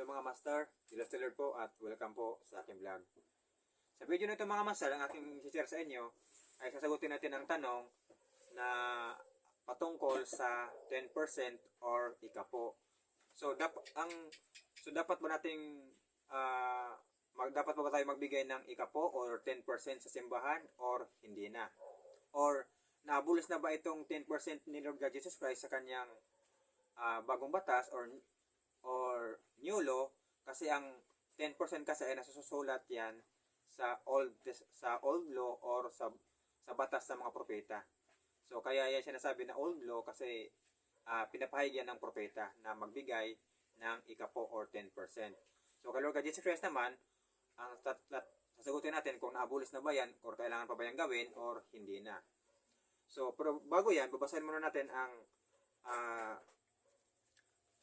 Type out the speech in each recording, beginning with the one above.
Hello mga master, Dila Stellar po at welcome po sa aking vlog. Sa video na ito mga master, ang aking share sa inyo ay sasagutin natin ang tanong na patungkol sa 10% or ikapo. So dapat ang so dapat ba nating ah, mag, dapat ba tayo magbigay ng ikapo or 10% sa simbahan or hindi na? Or naabulis na ba itong 10% ni Lord God Jesus Christ sa kanyang ah, bagong batas or or new law kasi ang 10% kasi ay nasusulat yan sa old sa old law or sa sa batas ng mga propeta. So kaya yan siya nasabi na old law kasi ah, pinapahayag yan ng propeta na magbigay ng ikapo or 10%. So kay Lord God Jesus Christ naman, ang tat, tat, sasagutin natin kung naabulis na ba yan or kailangan pa ba yan gawin or hindi na. So pero bago yan, babasahin muna natin ang ah,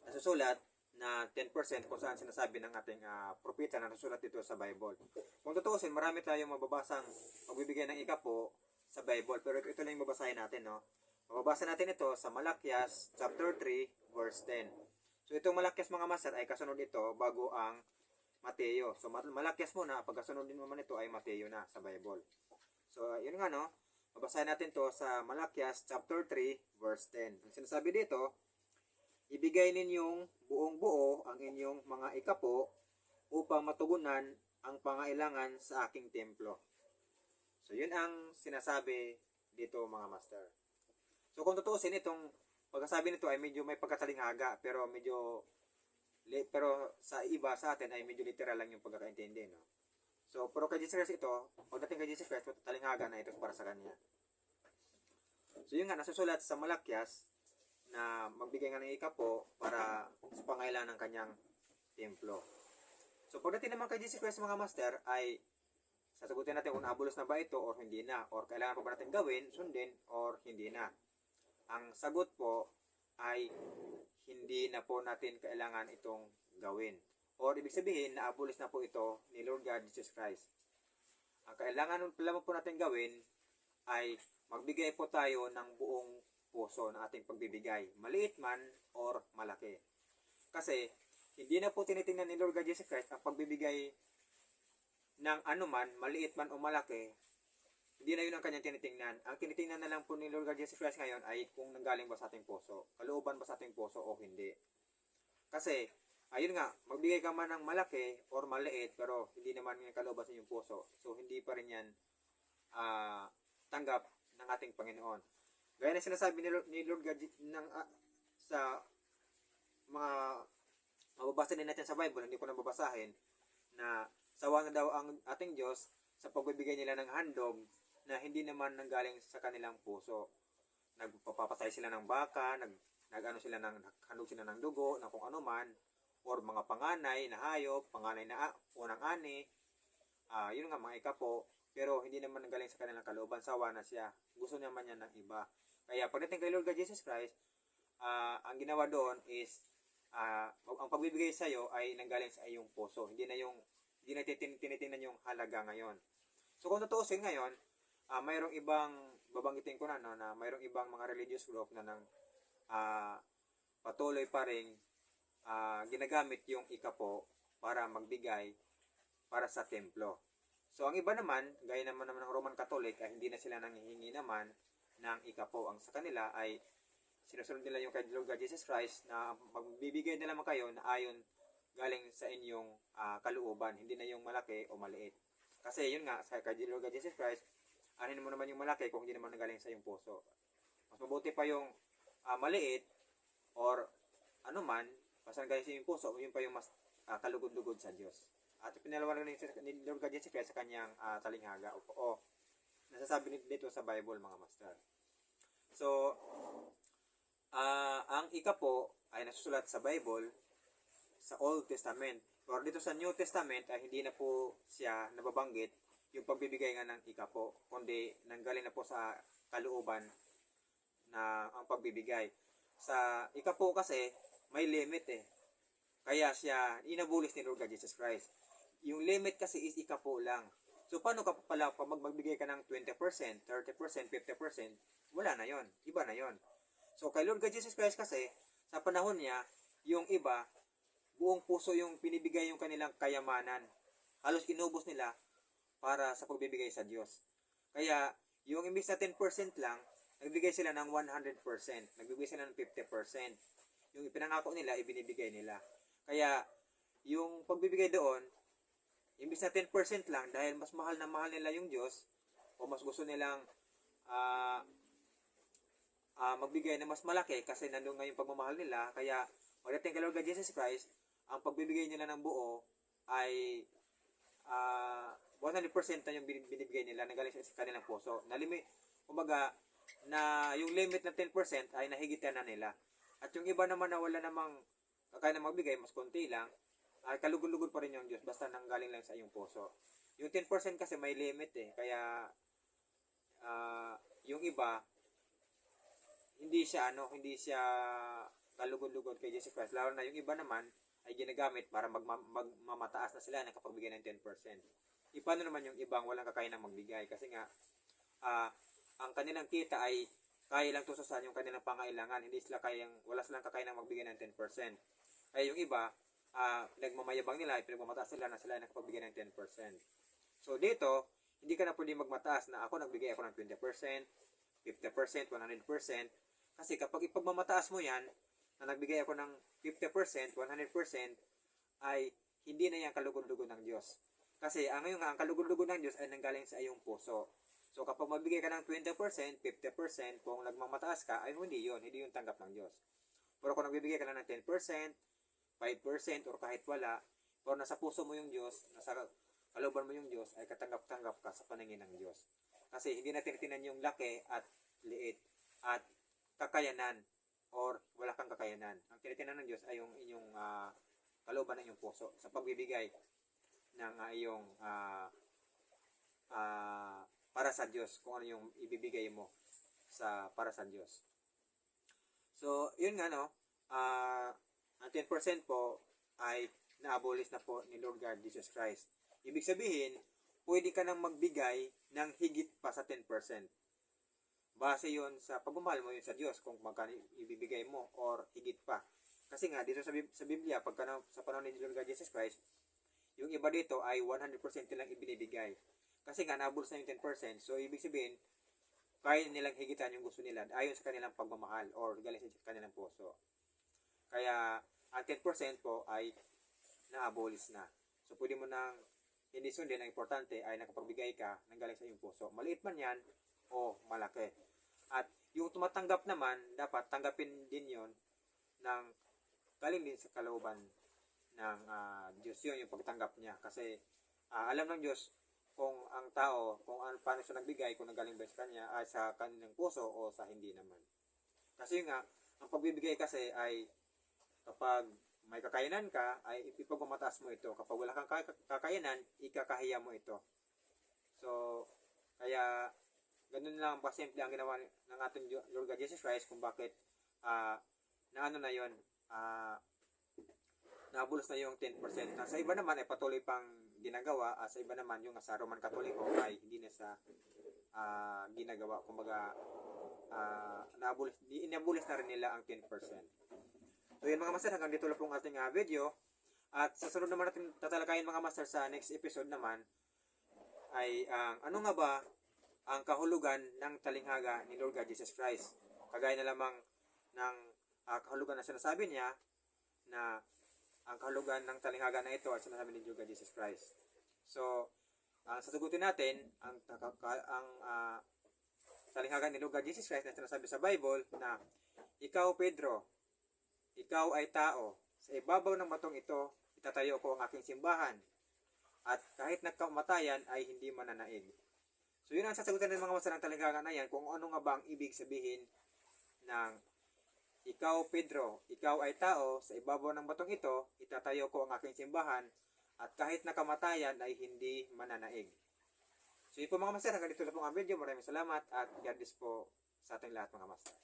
nasusulat na 10% kung saan sinasabi ng ating ah, propeta na nasusulat dito sa Bible. Kung tutuusin, marami tayong mababasang magbibigay ng ikapo sa Bible. Pero ito, lang yung babasahin natin, no? Mababasa natin ito sa Malakias chapter 3 verse 10. So itong Malakias mga master ay kasunod ito bago ang Mateo. So Mal- Malakias muna, pagkasunod din naman ito ay Mateo na sa Bible. So yun nga no, babasahin natin to sa Malakias chapter 3 verse 10. Ang sinasabi dito, ibigay ninyong buong buo ang inyong mga ikapo upang matugunan ang pangailangan sa aking templo. So yun ang sinasabi dito mga master. So kung tutuusin itong pagkasabi nito ay medyo may pagkatalinghaga pero medyo pero sa iba sa atin ay medyo literal lang yung pagkakaintindi no. So pero kay Jesus ito, pagdating kay Jesus Christ, talinghaga na ito para sa kanya. So yun nga nasusulat sa Malakyas na magbigay nga ng ikapo para sa pangailangan ng kanyang templo. So pagdating naman kay Jesus Christ mga master ay sasagutin natin kung naabulos na ba ito or hindi na or kailangan pa ba natin gawin, sundin or hindi na. Ang sagot po ay hindi na po natin kailangan itong gawin. Or ibig sabihin, naabulis na po ito ni Lord God Jesus Christ. Ang kailangan lamang po natin gawin ay magbigay po tayo ng buong puso ng ating pagbibigay. Maliit man or malaki. Kasi, hindi na po tinitingnan ni Lord God Jesus Christ ang pagbibigay ng anuman, maliit man o malaki, hindi na yun ang kanyang tinitingnan. Ang tinitingnan na lang po ni Lord God Jesus Christ ngayon ay kung nanggaling ba sa ating puso. Kalooban ba sa ating puso o hindi. Kasi, ayun nga, magbigay ka man ng malaki or maliit, pero hindi naman yung kalooban sa iyong puso. So, hindi pa rin yan ah, tanggap ng ating Panginoon. Gaya na sinasabi ni Lord, ni Lord God ng, ah, sa mga mababasa din natin sa Bible, hindi ko na babasahin, na sawa na daw ang ating Diyos sa pagbibigay nila ng handog na hindi naman nanggaling sa kanilang puso. Nagpapapatay sila ng baka, nag, nagano sila ng handog sila ng dugo, na kung ano man, or mga panganay na hayop, panganay na a- unang ani, ah yun nga mga ikapo, pero hindi naman nanggaling sa kanilang kalooban, sawa na siya. Gusto naman niya ng iba. Kaya pagdating kay Lord God Jesus Christ, ah, ang ginawa doon is ah, ang pagbibigay sa iyo ay nanggaling sa iyong puso. Hindi na yung hindi na tinitingnan yung halaga ngayon. So kung tutuusin ngayon, ah mayroong ibang babanggitin ko na no, na mayroong ibang mga religious group na nang ah, patuloy pa ring ah, ginagamit yung ikapo para magbigay para sa templo. So ang iba naman, gaya naman naman ng Roman Catholic, ay hindi na sila nanghihingi naman ng ikapo. Ang sa kanila ay sinusunod nila yung kay Lord God Jesus Christ na magbibigay na lamang kayo na ayon galing sa inyong ah, kalooban, hindi na yung malaki o maliit. Kasi yun nga, sa kay Lord God Jesus Christ, anin mo naman yung malaki kung hindi naman nagaling sa iyong puso. Mas mabuti pa yung ah, maliit or ano man, basta nagaling sa iyong puso, yun pa yung mas ah, kalugod-lugod sa Diyos. At pinalawan rin ni Lord God Jesus Christ sa kanyang ah, talinghaga o, o nasasabi dito sa Bible mga master. So, ah ang ikapo ay nasusulat sa Bible sa Old Testament. Pero dito sa New Testament ay hindi na po siya nababanggit yung pagbibigay nga ng ikapo, kundi nanggaling na po sa kalooban na ang pagbibigay. Sa ikapo kasi may limit eh. Kaya siya inabulis ni Lord Jesus Christ. Yung limit kasi is ikapo lang. So paano ka pala pag magbigay ka ng 20%, 30%, 50%, wala na yon, iba na yon. So kay Lord God Jesus Christ kasi sa panahon niya, yung iba buong puso yung pinibigay yung kanilang kayamanan. Halos inubos nila para sa pagbibigay sa Diyos. Kaya, yung imbis na 10% lang, nagbigay sila ng 100%. Nagbigay sila ng 50%. Yung ipinangako nila, ibinibigay nila. Kaya, yung pagbibigay doon, imbis na 10% lang, dahil mas mahal na mahal nila yung Diyos, o mas gusto nilang ah ah, magbigay ng mas malaki kasi nandun nga yung pagmamahal nila. Kaya, pagdating kay Lord God Jesus Christ, ang pagbibigay nila ng buo ay ah 100% na yung bin- binibigay nila na galing sa kanilang puso. Na limit, kumbaga, na yung limit na 10% ay nahigitan na nila. At yung iba naman na wala namang kaya na magbigay, mas konti lang, ay kalugod-lugod pa rin yung Diyos basta nanggaling lang sa iyong puso. Yung 10% kasi may limit eh, kaya ah, yung iba hindi siya ano, hindi siya kalugod-lugod kay Jesus Christ. Lalo na yung iba naman ay ginagamit para mag, mag, mamataas na sila nakapagbigay ng 10%. E naman yung ibang walang kakayahan ng magbigay? Kasi nga, ah, ang kanilang kita ay kaya lang tusasan yung kanilang pangailangan. Hindi sila kayang, wala silang kakayahan ng magbigay ng 10%. Kaya yung iba, ah, nagmamayabang nila, pinagmamataas sila na sila ay nakapagbigay ng 10%. So dito, hindi ka na pwede magmataas na ako nagbigay ako ng 20%, 50%, 100%. Kasi kapag ipagmamataas mo yan, na nagbigay ako ng 50%, 100%, ay hindi na yan kalugod-lugod ng Diyos. Kasi ang ngayon nga, ang kalugod-lugod ng Diyos ay nanggaling sa iyong puso. So kapag magbigay ka ng 20%, 50%, kung nagmamataas ka, ay hindi yon hindi yung tanggap ng Diyos. Pero kung nagbibigay ka lang ng 10%, 5%, or kahit wala, or nasa puso mo yung Diyos, nasa kalooban mo yung Diyos, ay katanggap-tanggap ka sa paningin ng Diyos. Kasi hindi natin tinan yung laki at liit at kakayanan or wala kang kakayanan. Ang tinitinan ng Diyos ay yung inyong ah, kalooban ng iyong puso sa pagbibigay ng ah, iyong ah, ah, para sa Diyos, kung ano yung ibibigay mo sa para sa Diyos. So, yun nga no, ah, ang 10% po ay na-abolish na po ni Lord God Jesus Christ. Ibig sabihin, pwede ka nang magbigay ng higit pa sa 10%. Base yon sa pagmamahal mo yun sa Diyos kung magkano ibibigay mo or higit pa. Kasi nga, dito sa, sa Biblia, pagka na, sa panahon ni Lord God Jesus Christ, yung iba dito ay 100% nilang ibinibigay. Kasi nga, nabulos na yung 10%. So, ibig sabihin, kaya nilang higitan yung gusto nila ayon sa kanilang pagmamahal or galing sa kanilang puso. Kaya, ang 10% po ay na-abolish na. So, pwede mo nang hindi sundin, ang importante ay nakapagbigay ka ng galing sa iyong puso. Maliit man yan o malaki. At yung tumatanggap naman, dapat tanggapin din yon ng galing din sa kalooban ng ah, Diyos yun, yung pagtanggap niya. Kasi ah, alam ng Diyos kung ang tao, kung ano, paano siya nagbigay, kung nagaling ba sa kanya, ay sa kanilang puso o sa hindi naman. Kasi nga, ang pagbibigay kasi ay kapag may kakayanan ka, ay ipagmamataas mo ito. Kapag wala kang kaka- kakayanan, ikakahiya mo ito. So, kaya, ganun lang ba simple ang ginawa ng ating Lord God Jesus Christ kung bakit ah na ano na yon ah nabulos na yung 10%. Na sa iba naman ay patuloy pang ginagawa, ah, sa iba naman yung sa Roman Katoliko ay hindi na sa ah, ginagawa. Kumbaga, nabulis, di, inabulis na rin nila ang 10%. So yun mga master, hanggang dito lang pong ating ah, video. At sa sunod naman natin tatalakayin mga master sa next episode naman ay ang ano nga ba ang kahulugan ng talinghaga ni Lord God Jesus Christ. Kagaya na lamang ng ah, kahulugan na sinasabi niya na ang kahulugan ng talinghaga na ito ay sinasabi ni Lord God Jesus Christ. So, ang sasagutin natin, ang, ang ah, talinghaga ni Lord God Jesus Christ na sinasabi sa Bible na ikaw Pedro, ikaw ay tao. Sa ibabaw ng batong ito, itatayo ko ang aking simbahan. At kahit nagkamatayan ay hindi mananaig. So yun ang sasagutan ng mga masalang talinghaga na yan kung ano nga ba ang ibig sabihin ng ikaw Pedro, ikaw ay tao, sa ibabaw ng batong ito, itatayo ko ang aking simbahan at kahit nakamatayan ay hindi mananaig. So yun po mga master, hanggang dito na po ang video. Maraming salamat at God bless po sa ating lahat mga master.